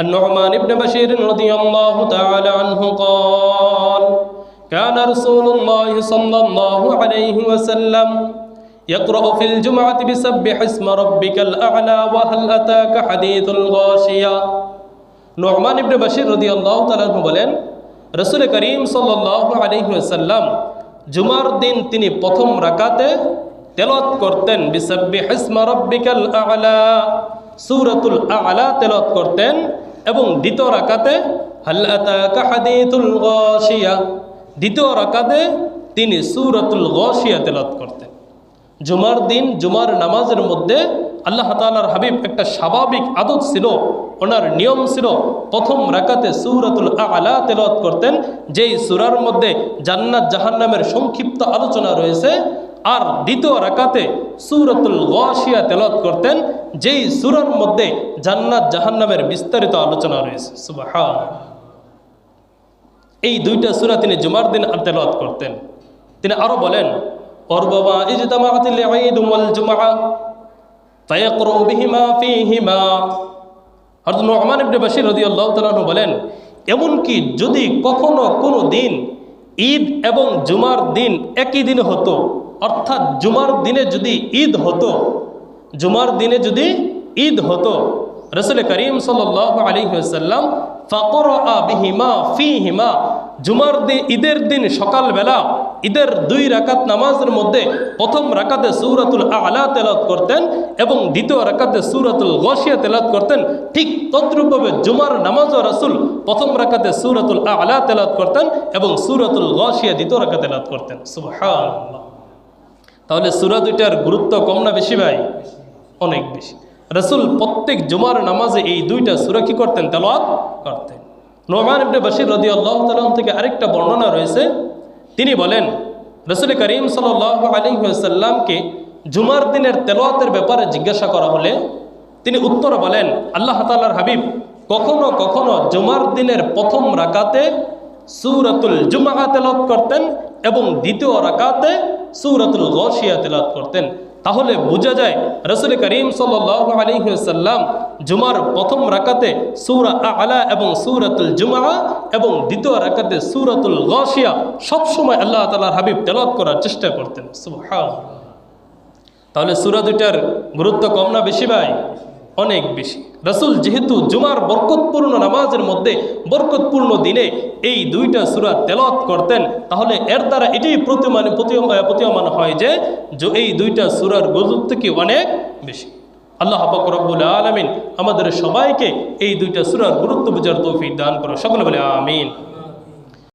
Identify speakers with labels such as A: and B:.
A: النعمان بن بشير رضي الله تعالى عنه قال كان رسول الله صلى الله عليه وسلم يقرأ في الجمعة بسبح اسم ربك الأعلى وهل أتاك حديث الغاشية নোমান ইবনে বাশির রদি আল্লাহ তালাহু বলেন রসুল করিম সাল্লাহ আলহিহাসাল্লাম জুমার দিন তিনি প্রথম রাকাতে তেলত করতেন বিসব্বি হিসমা রব্বিকাল আলা সুরতুল আলা তেলত করতেন এবং দ্বিতীয় রাকাতে হাল্লাতা হাদিতুল গশিয়া? দ্বিতীয় রাকাতে তিনি সুরতুল গশিয়া তেলত করতেন। জুমার দিন, জুমার নামাজের মধ্যে আল্লাহ তালার হাবিব একটা স্বাভাবিক আদত ছিল, ওনার নিয়ম ছিল প্রথম রাকাতে সুরাতুল আলা তেলত করতেন, যেই সুরার মধ্যে জান্নাত জাহান্নামের সংক্ষিপ্ত আলোচনা রয়েছে আর দ্বিতীয় রাকাতে সুরতুল ওয়াশিয়া তেলত করতেন, যেই সুরার মধ্যে জান্নাত জাহান্নামের বিস্তারিত আলোচনা রয়েছে। সুবাহ এই দুইটা সুরা তিনি জুমার দিন তেলত করতেন। তিনি আরও বলেন অর্ববা ইজতামাআতিল ঈদ বলেন, এমনকি যদি কখনো কোনো দিন ঈদ এবং জুমার দিন একই দিন হতো অর্থাৎ জুমার দিনে যদি ঈদ হতো, জুমার দিনে যদি ঈদ হতো, রসুল করিম সাল্লাহ আলী সাল্লাম ফকর ফি হিমা জুমার দিন ঈদের দিন সকালবেলা ঈদের দুই রাকাত নামাজের মধ্যে প্রথম রাকাতে সুরাতুল আলা তেলাত করতেন এবং দ্বিতীয় রাকাতে সুরাতুল গসিয়া তেলাত করতেন। ঠিক তদ্রুপভাবে জুমার নামাজও রাসুল প্রথম রাকাতে সুরাতুল আলা তেলাত করতেন এবং সুরাতুল গসিয়া দ্বিতীয় রাকাতে তেলাত করতেন। সুবহানাল্লাহ। তাহলে সুরা দুইটার গুরুত্ব কম না বেশি ভাই? অনেক বেশি। রসুল প্রত্যেক জুমার নামাজে এই দুইটা সুরা কি করতেন? তেলাওয়াত করতেন। নোমান ইবনে বশির রদি আল্লাহ তালাম থেকে আরেকটা বর্ণনা রয়েছে। তিনি বলেন, রসুল করিম সাল আলী সাল্লামকে জুমার দিনের তেলোয়াতের ব্যাপারে জিজ্ঞাসা করা হলে তিনি উত্তর বলেন, আল্লাহ তালার হাবিব, কখনো কখনো জুমার দিনের প্রথম রাকাতে সুরাতুল জুমা তেলত করতেন এবং দ্বিতীয় রাকাতে সুরাতুল গসিয়া তেলাত করতেন। তাহলে বোঝা যায় রসুল করিম সাল্লাম জুমার প্রথম রাকাতে সুরা আলা এবং সুরাতুল জুমা এবং দ্বিতীয় রাকাতে সুরাতুল গসিয়া সবসময় আল্লাহ তালার হাবিব তেলাত করার চেষ্টা করতেন। তাহলে সুরা দুইটার গুরুত্ব কম না বেশি ভাই? অনেক বেশি। রসুল যেহেতু জুমার বরকতপূর্ণ নামাজের মধ্যে বরকতপূর্ণ দিনে এই দুইটা সুরা তেলত করতেন, তাহলে এর দ্বারা এটাই প্রতিমান প্রতীয়মান হয় যে এই দুইটা সুরার গুরুত্ব কি অনেক বেশি। আল্লাহ পাক রব্বুল আলমিন আমাদের সবাইকে এই দুইটা সুরার গুরুত্ব বুঝার তৌফিক দান করো সকলে বলে আমিন।